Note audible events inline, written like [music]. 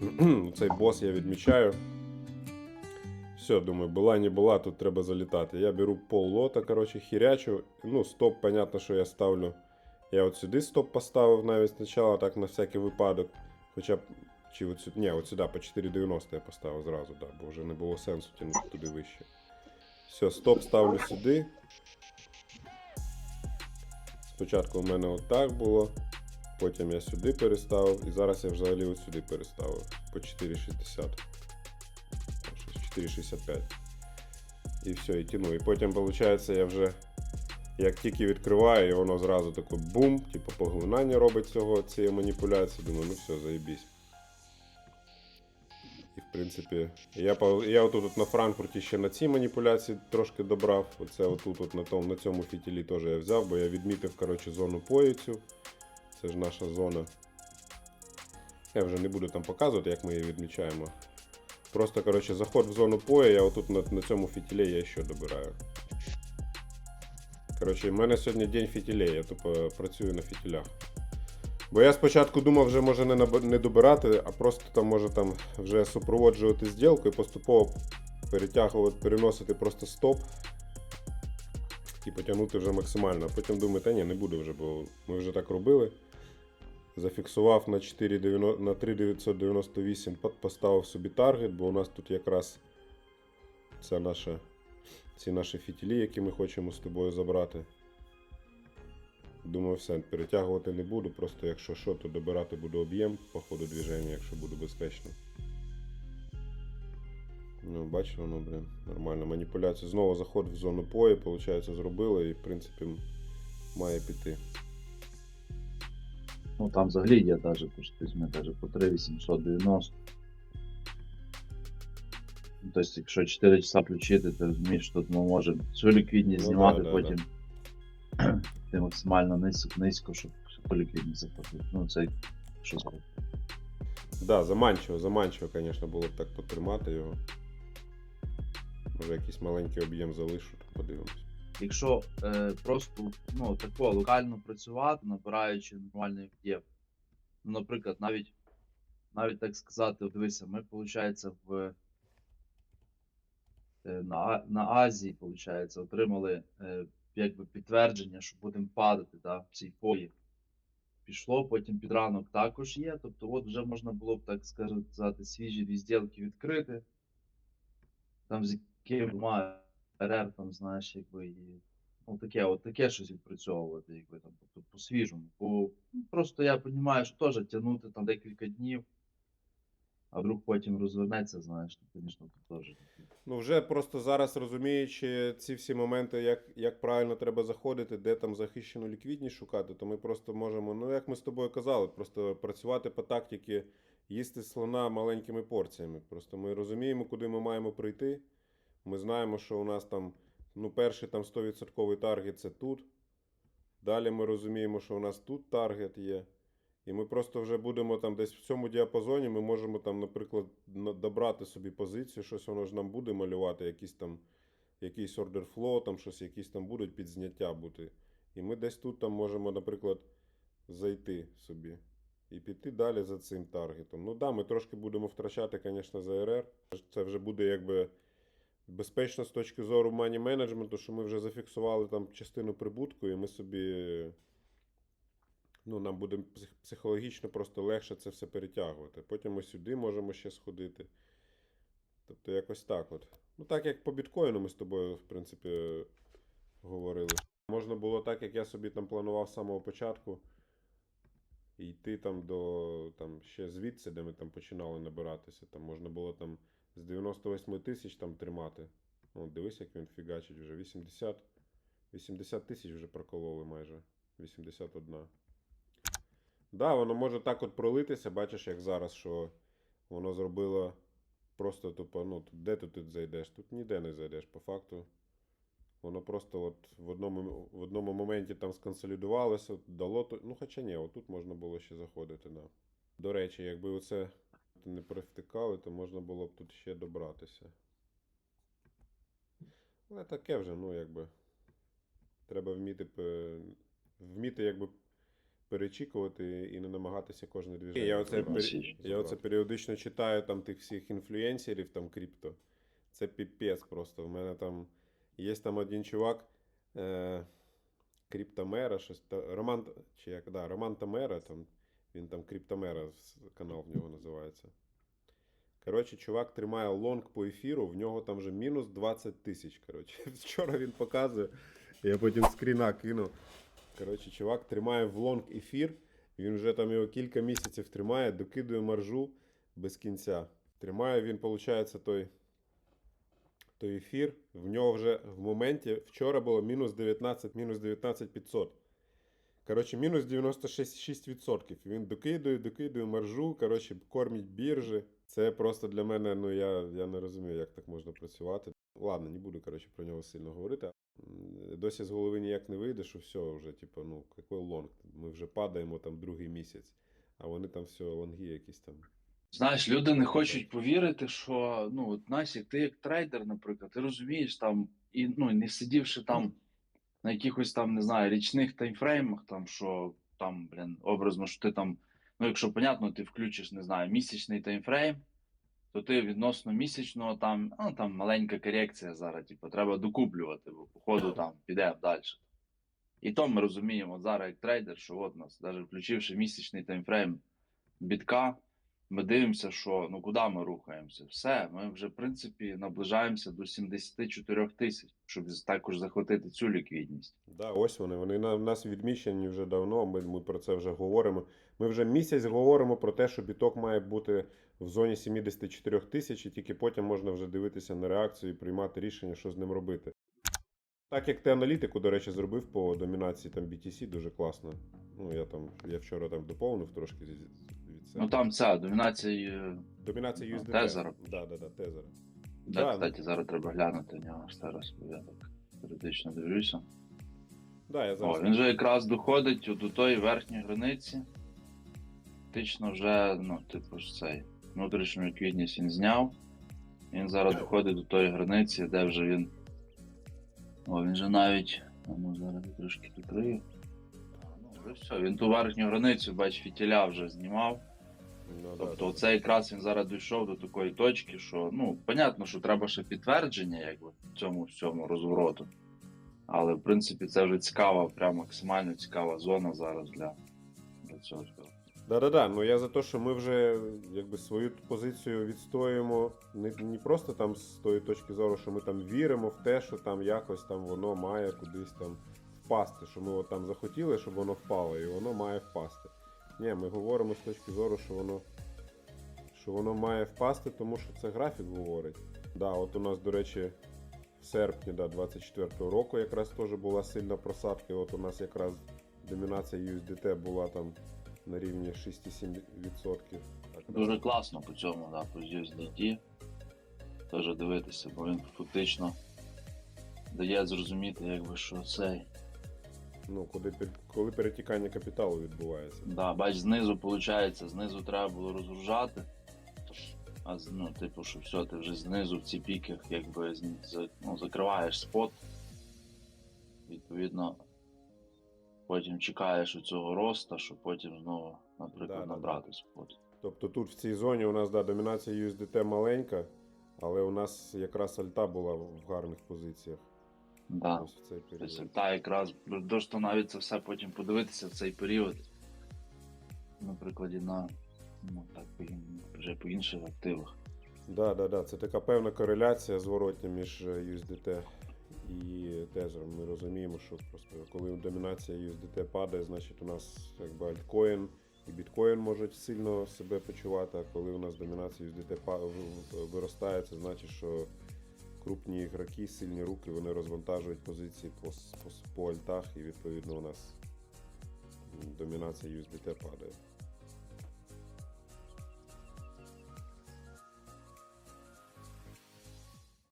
[clears throat] Цей бос я відмічаю. Все, думаю, була не була, тут треба залітати. Я беру пол лота, коротше, хірячу. Ну, стоп, понятно, що я ставлю. Я от сюди стоп поставив навіть спочатку, так на всякий випадок. Хоча б. Чи от сюди. Ні, от сюди по 4,90 я поставив зразу, да, бо вже не було сенсу тягнути туди вище. Все, стоп ставлю сюди. Спочатку у мене отак було. Потім я сюди переставив, і зараз я взагалі сюди переставив по 4,60. 4,65. І все, і тяну. І потім, виходить, я вже як тільки відкриваю, і воно зразу таке бум, типу поглинання робить цього, цієї маніпуляції. Думаю, ну все, заєбісь. І в принципі, я, я отут от на Франкфурті ще на цій маніпуляції трошки добрав. Оце отут от на, тому, на цьому фітілі теж я взяв, бо я відмітив коротше, зону пою цю. Це ж наша зона. Я вже не буду там показувати, як ми її відмічаємо. Просто, коротше, заход в зону пою, я отут на, на цьому фітілі я ще добираю. Коротше, в мене сьогодні день фітілей, я тупо працюю на фітілях. Бо я спочатку думав, вже може не, не добирати, а просто там може там вже супроводжувати зділку і поступово перетягувати, переносити просто стоп і потягнути вже максимально. Потім думаю, та ні, не буду вже, бо ми вже так робили. Зафіксував на 4,90 на 3,998, поставив собі таргет, бо у нас тут якраз це наша, ці наші фітілі, які ми хочемо з тобою забрати. Думаю, все, перетягувати не буду, просто якщо що, то добирати буду об'єм по ходу движення, якщо буду безпечно. Ну, бачиш, воно, блін, нормально. Маніпуляція. Знову заход в зону пої, виходить, зробили і, в принципі, має піти. Ну там взагалі є даже, то візьме даже по 3,890. Ну, Тобто, якщо 4 часа включити, ти розумієш, що тут ми можемо всю ліквідність Ну, знімати, да, да, потім [clears throat] ти максимально низько, низько, щоб всю ліквідність заплатити. Ну, це що зробити. Да, заманчиво, заманчиво, звісно, було б так потримати його. Може якийсь маленький об'єм залишу, то подивимось. Якщо е, просто ну, тако локально працювати, набираючи нормальний об'єм. Ну, наприклад, навіть, навіть так сказати, дивися, ми, виходить, в, е, на, на Азії, виходить, отримали е, якби підтвердження, що будемо падати да, в цій пої. Пішло, потім під ранок також є. Тобто, от вже можна було б так сказати, свіжі дві зділки відкрити. Там з яким РР, там, знаєш, якби і. Ну, таке, от таке щось відпрацьовувати, якби там, тобто по-свіжому. Бо ну, просто я розумію, що теж тягнути там декілька днів, а вдруг потім розвернеться, знаєш, то, звісно, то теж. Ну, вже просто зараз розуміючи ці всі моменти, як, як правильно треба заходити, де там захищену ліквідність шукати, то ми просто можемо, ну як ми з тобою казали, просто працювати по тактиці їсти слона маленькими порціями. Просто ми розуміємо, куди ми маємо прийти. Ми знаємо, що у нас там, ну, перший там 100% таргет це тут. Далі ми розуміємо, що у нас тут таргет є. І ми просто вже будемо там десь в цьому діапазоні, ми можемо там, наприклад, на- добрати собі позицію, щось воно ж нам буде малювати, якісь там, якийсь order flow, там щось, якісь там будуть підзняття бути. І ми десь тут там можемо, наприклад, зайти собі і піти далі за цим таргетом. Ну да, ми трошки будемо втрачати, звісно, за РР. Це вже буде якби безпечно з точки зору мані менеджменту, що ми вже зафіксували там частину прибутку, і ми собі ну, нам буде психологічно просто легше це все перетягувати. Потім ми сюди можемо ще сходити. Тобто якось так от. Ну, так як по біткоїну ми з тобою, в принципі, говорили. Можна було так, як я собі там планував з самого початку. Йти там до там, ще звідси, де ми там починали набиратися. Там можна було там з 98 тисяч там тримати. Ну, дивись, як він фігачить вже. 80, 80 тисяч вже прокололи майже. 81. Да, воно може так от пролитися, бачиш, як зараз, що воно зробило просто тупо, ну, де ти тут зайдеш? Тут ніде не зайдеш, по факту. Воно просто от в одному, в одному моменті там сконсолідувалося, дало. Ну, хоча ні, отут можна було ще заходити, да. До речі, якби оце не привтикали, то можна було б тут ще добратися. Але таке вже, ну, якби. Треба вміти, вміти, якби перечікувати і не намагатися кожне движення. Я оце, я оце періодично читаю там тих всіх інфлюенсерів, там крипто. Це піпець просто. В мене там є там один чувак, е, Криптомера, щось Роман, чи як, да, Роман Тамера, там, він там Криптомера, канал в нього називається. Коротше, чувак тримає лонг по ефіру, в нього там вже мінус 20 тисяч. Коротше, [laughs] вчора він показує, я потім скріна кину. Коротше, чувак тримає в лонг ефір, він вже там його кілька місяців тримає, докидує маржу без кінця. Тримає він, виходить, той, той ефір. В нього вже в моменті вчора було мінус 19, мінус 19 500. Коротше, мінус 96%. Він докидує, докидує маржу, коротше, кормить біржі. Це просто для мене, ну я, я не розумію, як так можна працювати. Ладно, не буду, коротше, про нього сильно говорити. Досі з голови ніяк не вийде, що все, вже, типу, ну, який лонг. Ми вже падаємо там другий місяць, а вони там все, лонги якісь там. Знаєш, люди не хочуть повірити, що ну, от, як ти як трейдер, наприклад, ти розумієш там, і ну, не сидівши там на якихось там, не знаю, річних таймфреймах, там, що там, блін, образно, що ти там, ну, якщо понятно, ти включиш, не знаю, місячний таймфрейм, то ти відносно місячного там, ну, там маленька корекція зараз, типу, треба докуплювати, бо походу там піде далі. І то ми розуміємо зараз як трейдер, що от нас, навіть включивши місячний таймфрейм бітка, ми дивимося, що ну куди ми рухаємося. Все, ми вже в принципі наближаємося до 74 тисяч, щоб також захватити цю ліквідність. Да, ось вони. Вони на нас відміщені вже давно. Ми, ми про це вже говоримо. Ми вже місяць говоримо про те, що біток має бути в зоні 74 тисяч, і тільки потім можна вже дивитися на реакцію і приймати рішення, що з ним робити. Так як ти аналітику, до речі, зробив по домінації там BTC, дуже класно. Ну, я там, я вчора там доповнив трошки себе. Ну там ця домінація. е, Домінація ну, USDT. Тезера. Да, да, да, тезера. Да, Да. кстати, зараз треба глянути на нього ще раз, бо я так періодично дивлюся. Да, я зараз... О, він же якраз доходить до тої верхньої границі. Фактично вже, ну, типу ж цей внутрішню ліквідність він зняв. Він зараз доходить до тої границі, де вже він. О, він же навіть. Ну, зараз я трошки прикрию. Ну, вже все, він ту верхню границю, бач, фітіля вже знімав. Ну, Тобто, це якраз він зараз дійшов до такої точки, що ну, понятно, що треба ще підтвердження, якби цьому всьому розвороту. Але в принципі це вже цікава, прям максимально цікава зона зараз для, для цього. всього. Да-да-да, ну я за те, що ми вже якби свою позицію відстоюємо не, не просто там з тої точки зору, що ми там віримо в те, що там якось там воно має кудись там впасти, що ми от там захотіли, щоб воно впало, і воно має впасти. Ні, ми говоримо з точки зору, що воно, що воно має впасти, тому що це графік говорить. Да, от у нас, до речі, в серпні да, 24-го року якраз теж була сильна просадка. От у нас якраз домінація USDT була там на рівні 6,7%. Дуже класно по цьому, да, по USDT. Теж дивитися, бо він фактично дає зрозуміти, якби що цей. Ну, коли, коли перетікання капіталу відбувається. Да, бач, знизу виходить, знизу треба було розгружати. А ну, типу, що все, ти вже знизу в ці піки, якби ну, закриваєш спот. Відповідно, потім чекаєш у цього роста, щоб потім знову, наприклад, Да-да-да. набрати спот. Тобто тут в цій зоні у нас да, домінація USDT маленька, але у нас якраз альта була в гарних позиціях. Да. Ось в цей період. Тобто, та якраз просто навіть це все потім подивитися в цей період. На прикладі на ну, так, вже по інших активах. Да, да, да. Це така певна кореляція зворотня між е, USDT і тезером. Ми розуміємо, що просто коли домінація USDT падає, значить у нас якби альткоін і біткоін можуть сильно себе почувати. А коли у нас домінація USDT виростає, це значить, що крупні ігроки, сильні руки, вони розвантажують позиції по, по, по альтах, і відповідно у нас домінація USDT падає.